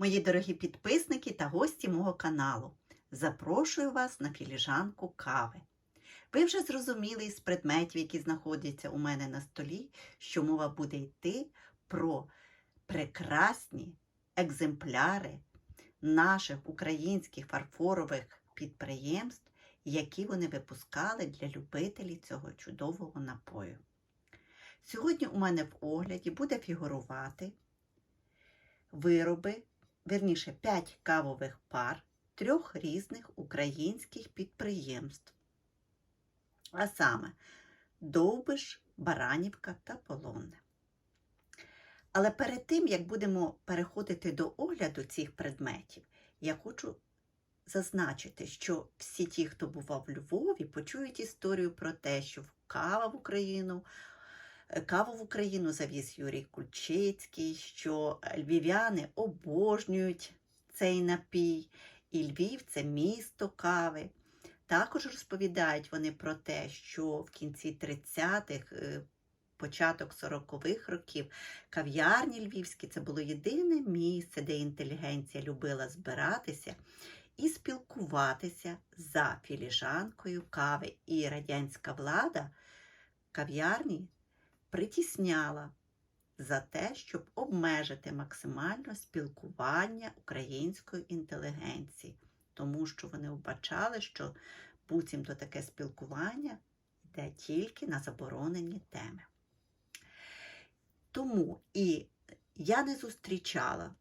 Мої дорогі підписники та гості мого каналу. Запрошую вас на філіжанку кави. Ви вже зрозуміли із предметів, які знаходяться у мене на столі, що мова буде йти про прекрасні екземпляри наших українських фарфорових підприємств, які вони випускали для любителів цього чудового напою. Сьогодні у мене в огляді буде фігурувати вироби, верніше 5 кавових пар трьох різних українських підприємств. А саме Довбиш, Баранівка та Полонне. Але перед тим, як будемо переходити до огляду цих предметів, я хочу зазначити, що всі ті, хто бував в Львові, почують історію про те, що кава в Україну Каву в Україну завіз Юрій Кульчицький, що львів'яни обожнюють цей напій, і Львів це місто кави. Також розповідають вони про те, що в кінці 30-х, початок 40-х років кав'ярні львівські це було єдине місце, де інтелігенція любила збиратися і спілкуватися за філіжанкою кави. І радянська влада кав'ярні притісняла за те, щоб обмежити максимально спілкування української інтелігенції, тому що вони вбачали, що буцімто таке спілкування йде тільки на заборонені теми. Тому і я не зустрічала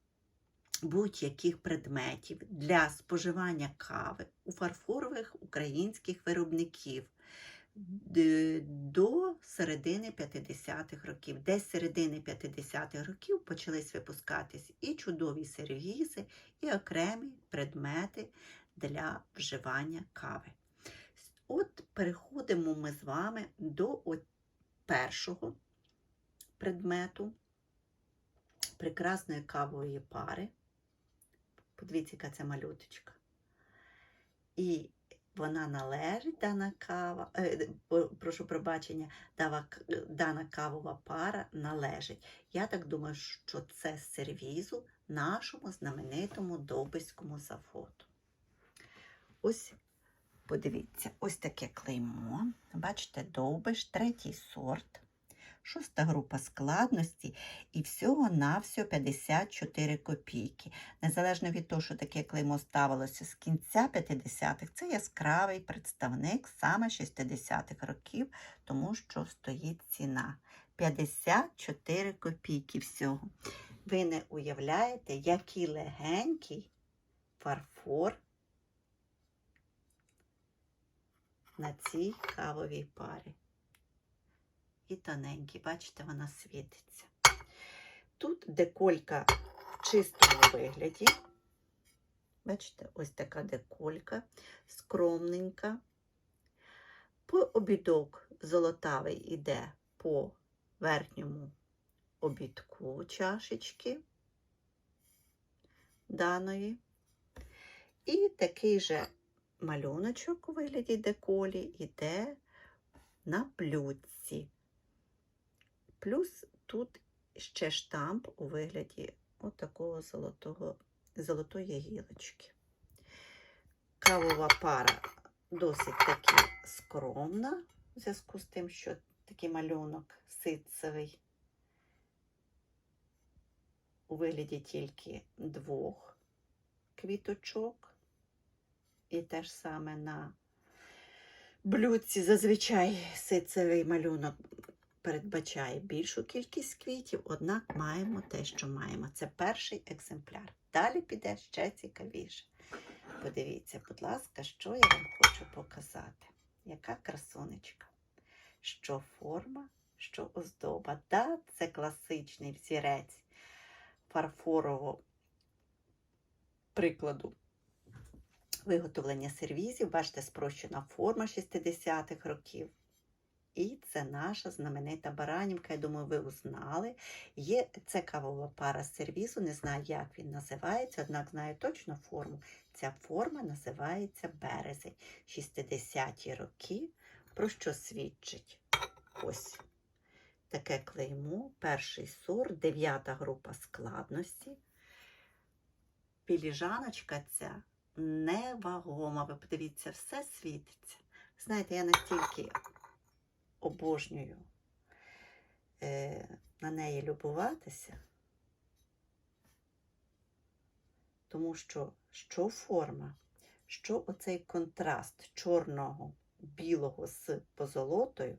будь-яких предметів для споживання кави у фарфорових українських виробників до середини 50-х років. Десь з середини 50-х років почались випускатись і чудові сервізи, і окремі предмети для вживання кави. От переходимо ми з вами до першого предмету прекрасної кавової пари. Подивіться, яка це малюточка. І вона належить, дана кава, е, прошу пробачення, дана кавова пара належить. Я так думаю, що це з сервізу нашому знаменитому Довбиському заводу. Ось, подивіться, ось таке клеймо. Бачите, Довбиш, третій сорт. Шоста група складності і всього-навсього 54 копійки. Незалежно від того, що таке клеймо ставилося з кінця 50-х, це яскравий представник саме 60-х років, тому що стоїть ціна. 54 копійки всього. Ви не уявляєте, який легенький фарфор на цій кавовій парі і тоненький, бачите, вона світиться. Тут деколька в чистому вигляді. Бачите, ось така деколька, скромненька. По обідок золотавий іде по верхньому обідку чашечки даної. І такий же малюночок у вигляді деколі йде на блюдці. Плюс тут ще штамп у вигляді отакого золотого, золотої гілочки. Кавова пара досить таки скромна, в зв'язку з тим, що такий малюнок ситцевий, у вигляді тільки двох квіточок. І те ж саме на блюдці зазвичай ситцевий малюнок передбачає більшу кількість квітів, однак маємо те, що маємо. Це перший екземпляр. Далі піде ще цікавіше. Подивіться, будь ласка, що я вам хочу показати. Яка красунечка. Що форма, що оздоба. Да, це класичний взірець фарфорового прикладу. Виготовлення сервізів, бачите, спрощена форма 60-х років. І це наша знаменита баранівка. Я думаю, ви узнали. Є це кавова пара з сервізу, не знаю, як він називається, однак знаю точно форму. Ця форма називається березень. 60-ті роки. Про що свідчить? Ось таке клеймо, перший сорт, дев'ята група складності. Філіжаночка ця невагома. Ви подивіться, все світиться. Знаєте, я настільки обожнюю е, на неї любуватися, тому що що форма, що оцей контраст чорного, білого з позолотою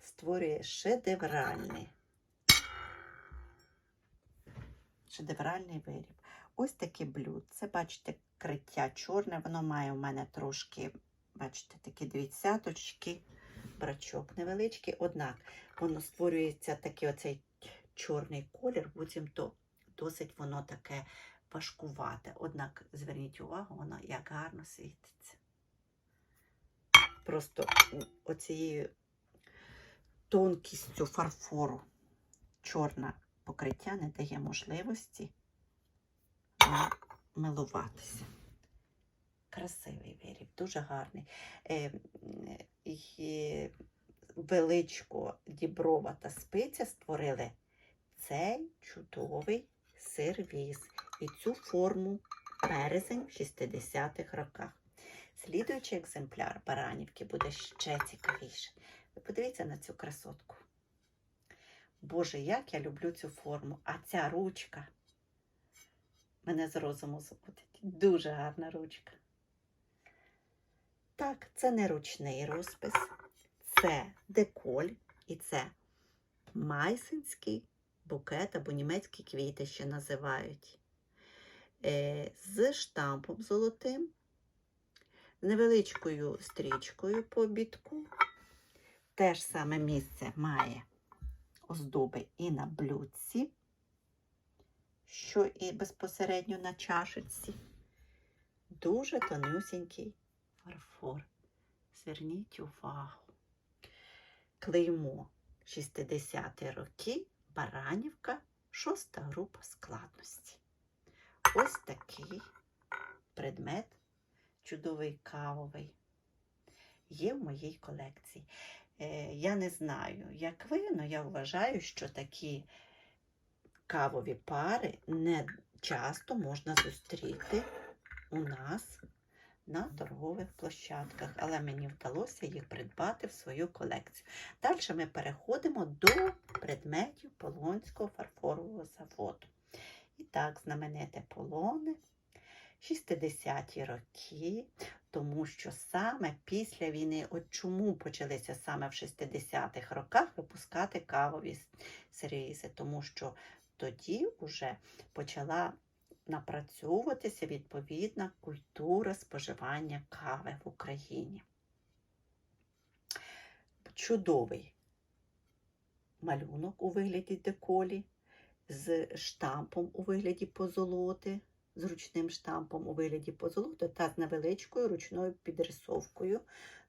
створює шедевральний. Шедевральний виріб. Ось таке блюдце, бачите, криття чорне, воно має у мене трошки, бачите, такі двадцяточки, брачок невеличкий, однак воно створюється такий оцей чорний колір, потім то досить воно таке важкувате. Однак зверніть увагу, воно як гарно світиться. Просто оцією тонкістю фарфору чорне покриття не дає можливості милуватися. Красивий виріб, дуже гарний. Е, величко діброва та спиця створили цей чудовий сервіс і цю форму березень в 60-х роках. Слідуючий екземпляр баранівки буде ще цікавіше. Ви подивіться на цю красотку. Боже, як я люблю цю форму, а ця ручка мене з розуму зводить. Дуже гарна ручка. Так, це не ручний розпис, це деколь і це майсинський букет або німецькі квіти ще називають. Е, з штампом золотим, невеличкою стрічкою по обідку. Те ж саме місце має оздоби і на блюдці, що і безпосередньо на чашечці. Дуже тонюсінький фарфор. Зверніть увагу. Клеймо 60-ті роки, Баранівка, шоста група складності. Ось такий предмет, чудовий кавовий, є в моїй колекції. Е, я не знаю, як ви, але я вважаю, що такі кавові пари не часто можна зустріти у нас на торгових площадках, але мені вдалося їх придбати в свою колекцію. Далі ми переходимо до предметів Полонського фарфорового заводу. І так, знамените полони 60-ті роки, тому що саме після війни, от чому почалися саме в 60-х роках випускати кавові сервізи, тому що тоді вже почала напрацьовуватися відповідна культура споживання кави в Україні. Чудовий малюнок у вигляді деколі, з штампом у вигляді позолоти, з ручним штампом у вигляді позолоти та з невеличкою ручною підрисовкою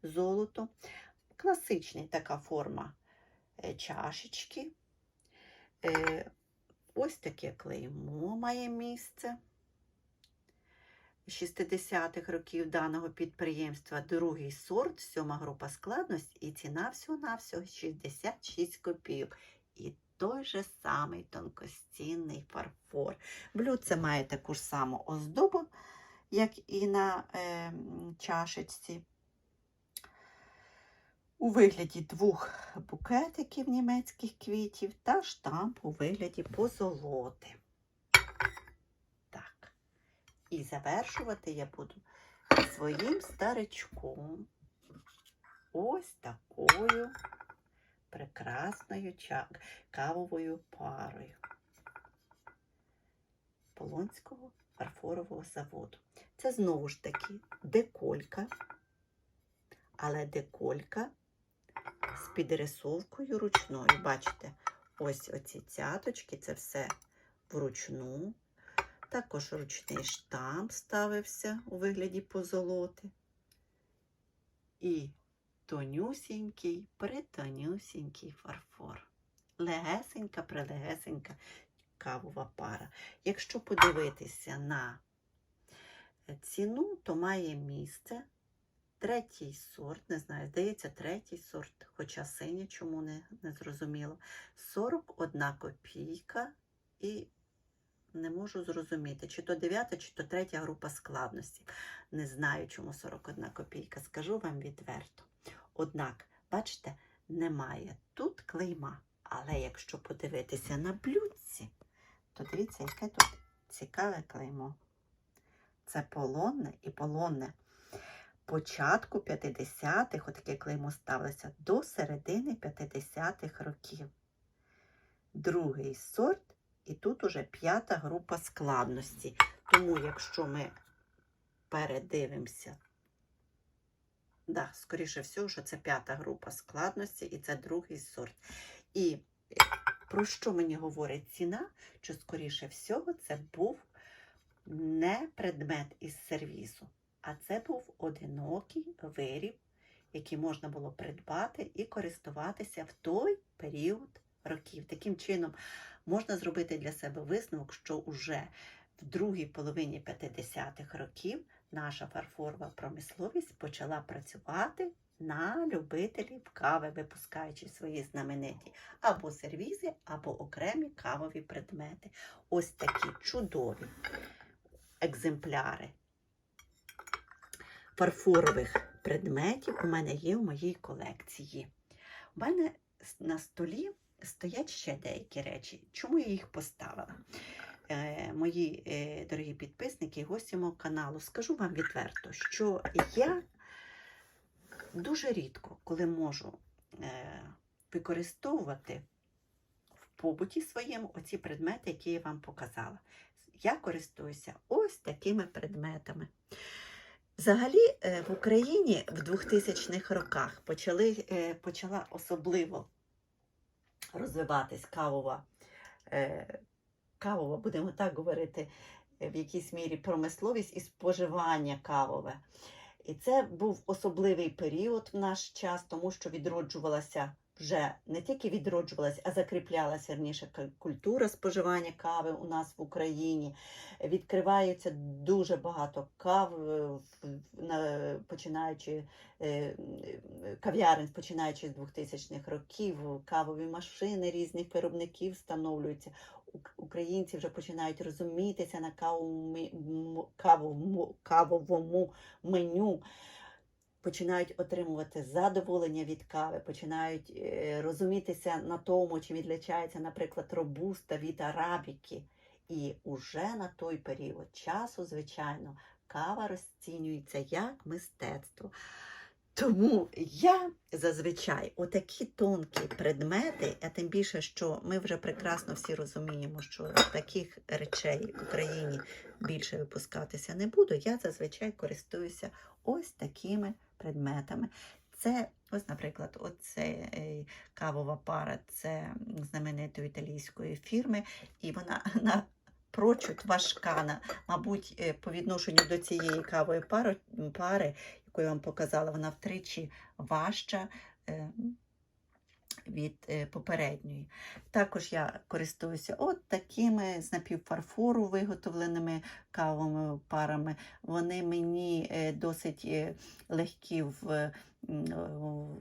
золото. Класична така форма е, чашечки. Ось таке клеймо має місце. 60-х років даного підприємства другий сорт, сьома група складності і ціна всього-навсього 66 копійок. І той же самий тонкостінний фарфор. Блюдце має таку ж саму оздобу, як і на е, чашечці. У вигляді двох букетиків німецьких квітів та штамп у вигляді позолоти. Так. І завершувати я буду своїм старичком. Ось такою прекрасною кавовою парою Полонського фарфорового заводу. Це знову ж таки деколька, але деколька з підрисовкою ручною. Бачите, ось оці цяточки, це все вручну. Також ручний штамп ставився у вигляді позолоти. І тонюсінький, притонюсінький фарфор. Легесенька, прилегесенька кавова пара. Якщо подивитися на ціну, то має місце третій сорт, не знаю, здається, третій сорт, хоча синій, чому не, не зрозуміло. 41 копійка і не можу зрозуміти, чи то 9, чи то 3 група складності. Не знаю, чому 41 копійка, скажу вам відверто. Однак, бачите, немає тут клейма. Але якщо подивитися на блюдці, то дивіться, яке тут цікаве клеймо. Це полонне і полонне. Початку 50-х, отаке клеймо ставилося до середини 50-х років. Другий сорт, і тут уже п'ята група складності. Тому, якщо ми передивимося, да, скоріше всього, що це п'ята група складності і це другий сорт. І про що мені говорить ціна? Що, скоріше всього, це був не предмет із сервізу, а це був одинокий виріб, який можна було придбати і користуватися в той період років. Таким чином, можна зробити для себе висновок, що уже в другій половині 50-х років наша фарфорова промисловість почала працювати на любителів кави, випускаючи свої знамениті або сервізи, або окремі кавові предмети. Ось такі чудові екземпляри фарфорових предметів у мене є в моїй колекції. У мене на столі стоять ще деякі речі. Чому я їх поставила? Е, мої е, дорогі підписники і гості мого каналу, скажу вам відверто, що я дуже рідко, коли можу е, використовувати в побуті своєму оці предмети, які я вам показала. Я користуюся ось такими предметами. Взагалі е, в Україні в 2000-х роках почали, е, почала особливо розвиватись кавова, е, кавова, будемо так говорити, в якійсь мірі промисловість і споживання кавове. І це був особливий період в наш час, тому що відроджувалася вже не тільки відроджувалася, а закріплялася верніше культура споживання кави у нас в Україні. Відкривається дуже багато кав, е, починаючи е, кав'ярень, починаючи з 2000-х років, кавові машини різних виробників встановлюються. Українці вже починають розумітися на кавовому, кавовому меню починають отримувати задоволення від кави, починають е, розумітися на тому, чим відлічається, наприклад, робуста від арабіки. І уже на той період часу, звичайно, кава розцінюється як мистецтво. Тому я зазвичай отакі тонкі предмети, а тим більше, що ми вже прекрасно всі розуміємо, що таких речей в Україні більше випускатися не буде. Я зазвичай користуюся ось такими предметами. Це, ось, наприклад, оце е, кавова пара, це знаменитої італійської фірми, і вона напрочуд важка, на- мабуть, е, по відношенню до цієї кавої пари, пари, яку я вам показала, вона втричі важча. Від е, попередньої. Також я користуюся от такими з напівфарфору виготовленими кавовими парами. Вони мені е, досить е, легкі в,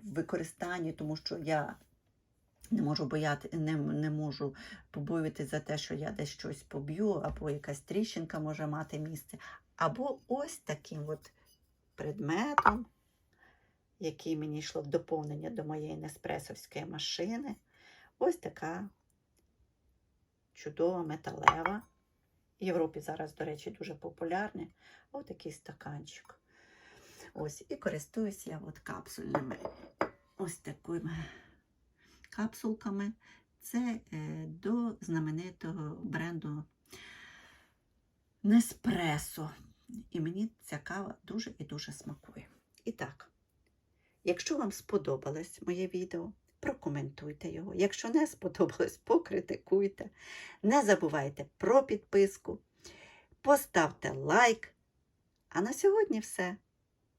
використанні, тому що я не можу бояти, не, не можу побоюватися за те, що я десь щось поб'ю, або якась тріщинка може мати місце. Або ось таким от предметом, який мені йшло в доповнення до моєї неспресовської машини. Ось така чудова металева. В Європі зараз, до речі, дуже популярний. Ось такий стаканчик. Ось, і користуюсь я от капсульними ось такими капсулками. Це е, до знаменитого бренду Неспресо. І мені ця кава дуже і дуже смакує. І так, якщо вам сподобалось моє відео, прокоментуйте його. Якщо не сподобалось, покритикуйте. Не забувайте про підписку, поставте лайк. А на сьогодні все.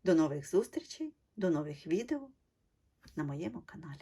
До нових зустрічей, до нових відео на моєму каналі.